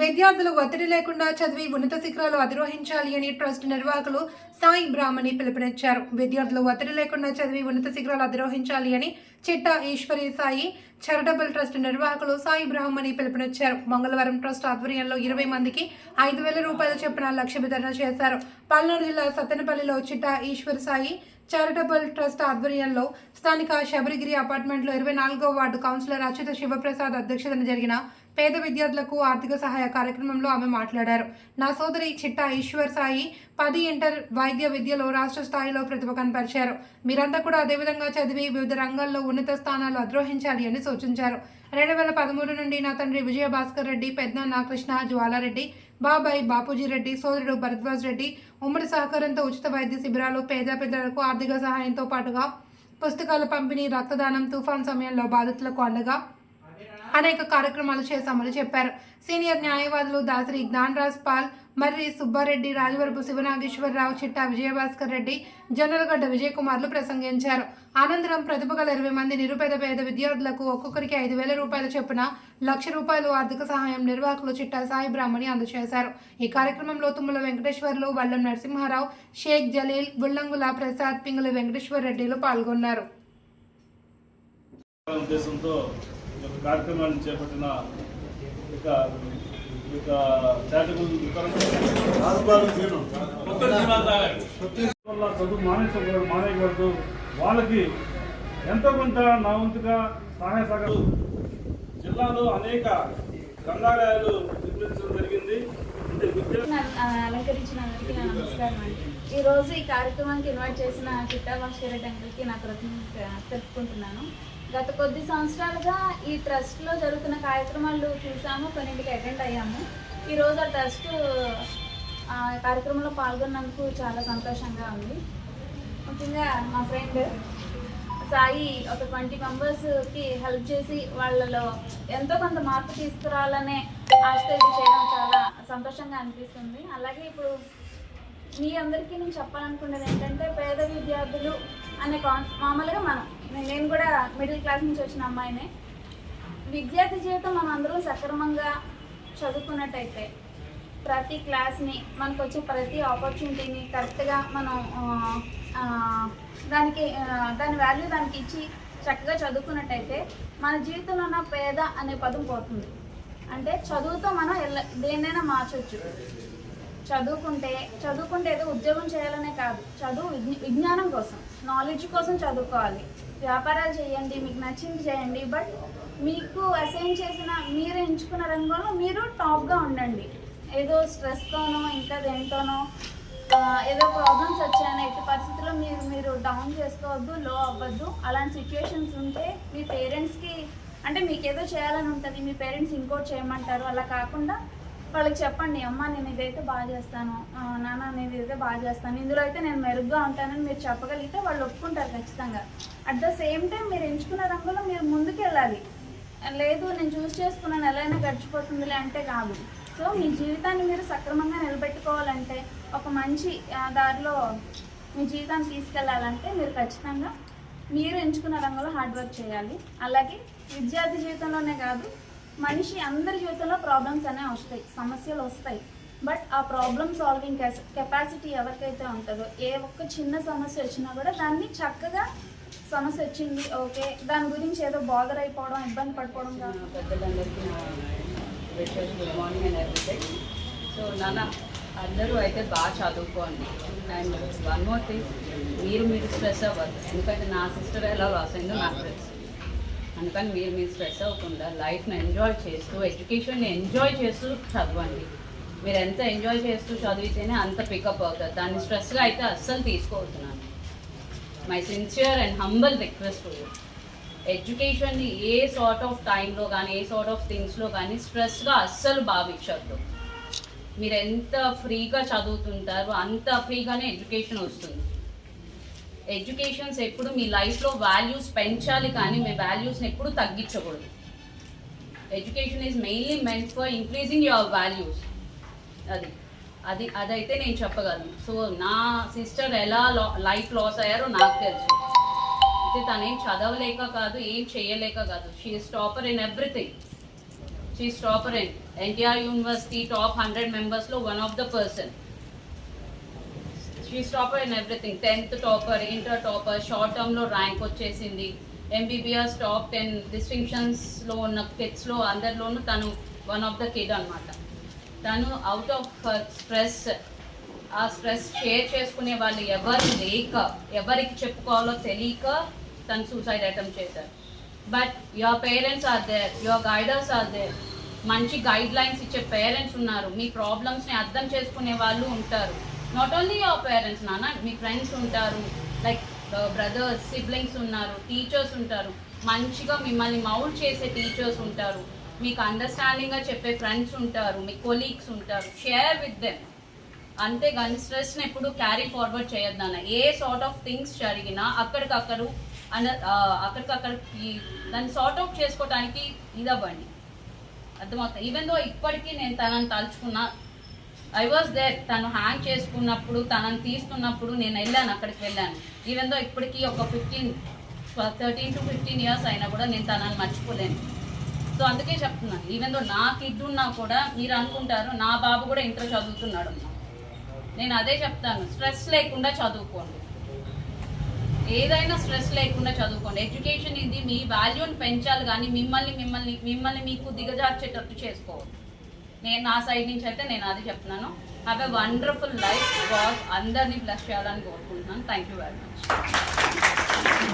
విద్యార్థులు ఒత్తిడి లేకుండా చదివి ఉన్నత శిఖరాలు అధిరోహించాలి అని ట్రస్ట్ నిర్వాహకులు సాయి బ్రాహ్మణి పిలుపునిచ్చారు. విద్యార్థులు ఒత్తిడి లేకుండా చదివి ఉన్నత శిఖరాలు అధిరోహించాలి అని చిట్టా ఈశ్వరి సాయి చారిటబుల్ ట్రస్ట్ నిర్వాహకులు సాయి బ్రాహ్మణి పిలుపునిచ్చారు. మంగళవారం ట్రస్ట్ ఆధ్వర్యంలో ఇరవై మందికి ఐదు వేల రూపాయల చొప్పున లక్ష్య వితరణ చేశారు. పల్నాడు జిల్లా సత్తెనపల్లిలో చిట్టా ఈశ్వర్ సాయి చారిటబుల్ ట్రస్ట్ ఆధ్వర్యంలో స్థానిక శబరిగిరి అపార్ట్మెంట్లో ఇరవై నాలుగో వార్డు కౌన్సిలర్ అచ్యుత శివప్రసాద్ అధ్యక్షతన జరిగిన పేద విద్యార్థులకు ఆర్థిక సహాయ కార్యక్రమంలో ఆమె మాట్లాడారు. నా సోదరి చిట్టా ఈశ్వర్ సాయి పది ఇంటర్ వైద్య విద్యలో రాష్ట్ర స్థాయిలో ప్రతిభ కనపరిచారు మీరంతా కూడా అదేవిధంగా చదివి వివిధ రంగాల్లో ఉన్నత స్థానాలు అద్రోహించాలి అని సూచించారు. రెండు వేల పదమూడు నుండి నా తండ్రి విజయ భాస్కర్ రెడ్డి పెద్దనాన్న కృష్ణ జ్వాలారెడ్డి బాబాయ్ బాపూజీ రెడ్డి సోదరుడు భరద్వాజ్ రెడ్డి ఉమ్మడి సహకారంతో ఉచిత వైద్య శిబిరాలు పేద పెద్దలకు ఆర్థిక సహాయంతో పాటుగా పుస్తకాల పంపిణీ రక్తదానం తుఫాన్ సమయంలో బాధితులకు అండగా అనేక కార్యక్రమాలు చేశామని చెప్పారు. సీనియర్ న్యాయవాదులు దాసరి జ్ఞానరాజ్ పాల్ మర్రి సుబ్బారెడ్డి రాజవరపు శివనాగేశ్వరరావు చిట్టా విజయభాస్కర్ రెడ్డి జొన్నలగడ్డ విజయకుమార్లు ప్రసంగించారు. అనంతరం ప్రతిభ గల ఇరవై మంది నిరుపేద పేద విద్యార్థులకు ఒక్కొక్కరికి ఐదు వేల రూపాయల చొప్పున లక్ష రూపాయలు ఆర్థిక సహాయం నిర్వాహకులు చిట్టా సాయి బ్రాహ్మణి అందజేశారు. ఈ కార్యక్రమంలో తుమ్మల వెంకటేశ్వర్లు వల్లం నరసింహారావు షేక్ జలీల్ బుల్లంగుల ప్రసాద్ పింగుల వెంకటేశ్వర రెడ్డిలు పాల్గొన్నారు ఉద్దేశంతో కార్యక్రమాన్ని చేపట్టిన ఇక యొక్క చారిటబుల్ వల్ల చదువు మానేసకూడదు మానేయకూడదు వాళ్ళకి ఎంతో కొంత నా వంతుగా సహాయ సహకారం జిల్లాలో అనేక గ్రంథాలయాలు నిర్మించడం జరిగింది. అలంకరించిన నమస్కారం అండి. ఈరోజు ఈ కార్యక్రమానికి ఇన్వైట్ చేసిన చిట్టా భాస్కర్ అంకుల్కి నా కృతజ్ఞత తెలుపుకుంటున్నాను. గత కొద్ది సంవత్సరాలుగా ఈ ట్రస్ట్లో జరుగుతున్న కార్యక్రమాలు చూసాము కొన్నింటికి అటెండ్ అయ్యాము. ఈరోజు ఆ ట్రస్ట్ ఆ కార్యక్రమంలో పాల్గొన్నందుకు చాలా సంతోషంగా ఉంది. ముఖ్యంగా మా ఫ్రెండ్ సాయి ఒక ట్వంటీ మెంబర్స్కి హెల్ప్ చేసి వాళ్ళలో ఎంతో కొంత మార్పు తీసుకురావాలనే ఆశతో చేయడం చాలా సంతోషంగా అనిపిస్తుంది. అలాగే ఇప్పుడు మీ అందరికీ నేను చెప్పాలనుకున్నది ఏంటంటే పేద విద్యార్థులు అనే కాన్ మామూలుగా మనం నేను కూడా మిడిల్ క్లాస్ నుంచి వచ్చిన అమ్మాయినే. విద్యార్థి జీవితం మనం అందరం సక్రమంగా చదువుకున్నట్టయితే ప్రతి క్లాస్ని మనకు వచ్చే ప్రతి ఆపర్చునిటీని కరెక్ట్గా మనం దానికి దాని వాల్యూ దానికి ఇచ్చి చక్కగా చదువుకున్నట్టయితే మన జీవితంలో ఉన్న పేద అనే పదం పోతుంది. అంటే చదువుతో మనం ఎలా దేన్నైనా మార్చొచ్చు. చదువుకుంటే చదువుకుంటే ఏదో ఉద్యోగం చేయాలనే కాదు. చదువు విజ్ఞానం కోసం నాలెడ్జ్ కోసం చదువుకోవాలి. వ్యాపారాలు చేయండి మీకు నచ్చింది చేయండి బట్ మీకు అసైన్ చేసిన మీరు ఎంచుకున్న రంగంలో మీరు టాప్గా ఉండండి. ఏదో స్ట్రెస్తోనో ఇంకా దేంతోనో ఏదో ప్రాబ్లమ్స్ వచ్చాయని ఎట్టి పరిస్థితుల్లో మీరు మీరు డౌన్ చేసుకోవద్దు లో అవ్వద్దు. అలాంటి సిచ్యువేషన్స్ ఉంటే మీ పేరెంట్స్కి అంటే మీకు ఏదో చేయాలని ఉంటుంది మీ పేరెంట్స్ ఇంకోటి చేయమంటారు. అలా కాకుండా వాళ్ళకి చెప్పండి అమ్మ నేను ఇదైతే బాగా చేస్తాను నాన్న నేను ఇదైతే బాగా చేస్తాను ఇందులో అయితే నేను మెరుగ్గా ఉంటానని మీరు చెప్పగలిగితే వాళ్ళు ఒప్పుకుంటారు ఖచ్చితంగా. అట్ ద సేమ్ టైం మీరు ఎంచుకున్న రంగులో మీరు ముందుకెళ్ళాలి. లేదు నేను చూస్ చేసుకున్నాను ఎలా అయినా గడిచిపోతుందిలే అంటే కాదు. సో మీ జీవితాన్ని మీరు సక్రమంగా నిలబెట్టుకోవాలంటే ఒక మంచి దారిలో మీ జీవితాన్ని తీసుకెళ్ళాలంటే మీరు ఖచ్చితంగా మీరు ఎంచుకున్న రంగంలో హార్డ్ వర్క్ చేయాలి. అలాగే విద్యార్థి జీవితంలోనే కాదు మనిషి అందరి జీవితంలో ప్రాబ్లమ్స్ అనేవి వస్తాయి సమస్యలు వస్తాయి. బట్ ఆ ప్రాబ్లమ్ సాల్వింగ్ కెపాసిటీ ఎవరికైతే ఉంటుందో ఏ ఒక్క చిన్న సమస్య వచ్చినా కూడా దాన్ని చక్కగా సమస్య వచ్చింది ఓకే దాని గురించి ఏదో బాదర్ అయిపోవడం ఇబ్బంది పడిపోవడం కాదు. గుడ్ మార్నింగ్ అండ్ సో నాన్న అందరూ అయితే బాగా చదువుకోండి. అండ్ వన్ మోర్ థింగ్ మీరు మీరు స్ట్రెస్ అవ్వద్దు. ఎందుకంటే నా సిస్టర్ ఎలా లాస్ అయిందో నాకు తెలుసు. అందుకని మీరు మీరు స్ట్రెస్ అవ్వకుండా లైఫ్ని ఎంజాయ్ చేస్తూ ఎడ్యుకేషన్ని ఎంజాయ్ చేస్తూ చదవండి. మీరు ఎంత ఎంజాయ్ చేస్తూ చదివితేనే అంత పికప్ అవుతుంది దాన్ని స్ట్రెస్గా అయితే అస్సలు తీసుకోవద్దు my sincere and humble request ఎడ్యుకేషన్ని a sort of టైంలో కానీ ఏ సార్ట్ ఆఫ్ థింగ్స్లో కానీ స్ట్రెస్గా అస్సలు భావించద్దు. మీరు ఎంత ఫ్రీగా చదువుతుంటారో అంత ఫ్రీగానే ఎడ్యుకేషన్ వస్తుంది. ఎడ్యుకేషన్స్ ఎప్పుడు మీ లైఫ్లో వాల్యూస్ పెంచాలి కానీ మీ వాల్యూస్ని ఎప్పుడు తగ్గించకూడదు. Education is mainly meant for increasing your values అది. అది అదైతే నేను చెప్పగలను. సో నా సిస్టర్ ఎలా లైఫ్ లాస్ అయ్యారో నాకు తెలుసు. అయితే తనేం చదవలేక కాదు ఏం చేయలేక కాదు. She topper in everything she's topper in NTR university top hundred మెంబర్స్లో one of the person she's topper in everything tenth topper inter topper short టర్మ్లో ర్యాంక్ వచ్చేసింది. ఎంబీబీఎస్ టాప్ టెన్ డిస్టింక్షన్స్లో ఉన్న కిడ్స్లో అందరిలోనూ తను వన్ ఆఫ్ ద కిడ్ అనమాట తను అవుట్ ఆఫ్ స్ట్రెస్ ఆ స్ట్రెస్ షేర్ చేసుకునే వాళ్ళు ఎవరు లేక ఎవరికి చెప్పుకోవాలో తెలియక తను సూసైడ్ అటెంప్ట్ చేశారు. But your parents are there your guiders are there మంచి గైడ్ లైన్స్ ఇచ్చే పేరెంట్స్ ఉన్నారు. మీ ప్రాబ్లమ్స్ని అర్థం చేసుకునే వాళ్ళు ఉంటారు. నాట్ ఓన్లీ యువర్ పేరెంట్స్ నాన్న మీ ఫ్రెండ్స్ ఉంటారు లైక్ బ్రదర్స్ సిబ్లింగ్స్ ఉన్నారు టీచర్స్ ఉంటారు. మంచిగా మిమ్మల్ని మౌల్డ్ చేసే టీచర్స్ ఉంటారు. మీకు అండర్స్టాండింగ్గా చెప్పే ఫ్రెండ్స్ ఉంటారు మీ కొలీగ్స్ ఉంటారు. షేర్ విత్ దెమ్ అంతేగాని స్ట్రెస్ని ఎప్పుడు క్యారీ ఫార్వర్డ్ చేయొద్దన్న ఏ సార్ట్ ఆఫ్ థింగ్స్ జరిగినా అక్కడికక్కడు అన్న అక్కడికక్కడికి దాన్ని సార్ట్ అవుట్ చేసుకోవడానికి ఇదవ్వండి. అర్థమవుతుంది ఈవెన్ దో ఇప్పటికీ నేను తనని తలుచుకున్నా ఐ వాజ్ దేర్ తను హ్యాంగ్ చేసుకున్నప్పుడు తనని తీస్తున్నప్పుడు నేను వెళ్ళాను అక్కడికి వెళ్ళాను. ఈవెన్ దో ఇప్పటికీ ఒక fifteen thirteen to fifteen years అయినా కూడా నేను తనని మర్చిపోలేను. సో అందుకే చెప్తున్నాను ఈవెన్ దో నా కిడ్ ఉన్నా కూడా మీరు అనుకుంటారు నా బాబు కూడా ఇంటర్ చదువుతున్నాడు నేను అదే చెప్తాను స్ట్రెస్ లేకుండా చదువుకోండి. ఏదైనా స్ట్రెస్ లేకుండా చదువుకోండి. ఎడ్యుకేషన్ ఇది మీ వాల్యూని పెంచాలి కానీ మిమ్మల్ని మిమ్మల్ని మిమ్మల్ని మీకు దిగజార్చేటట్టు చేసుకోవాలి నేను నా సైడ్ నుంచి అయితే నేను అది చెప్తున్నాను. Have a wonderful life god అందరినీ బ్లెస్ చేయాలని కోరుకుంటున్నాను. Thank you very much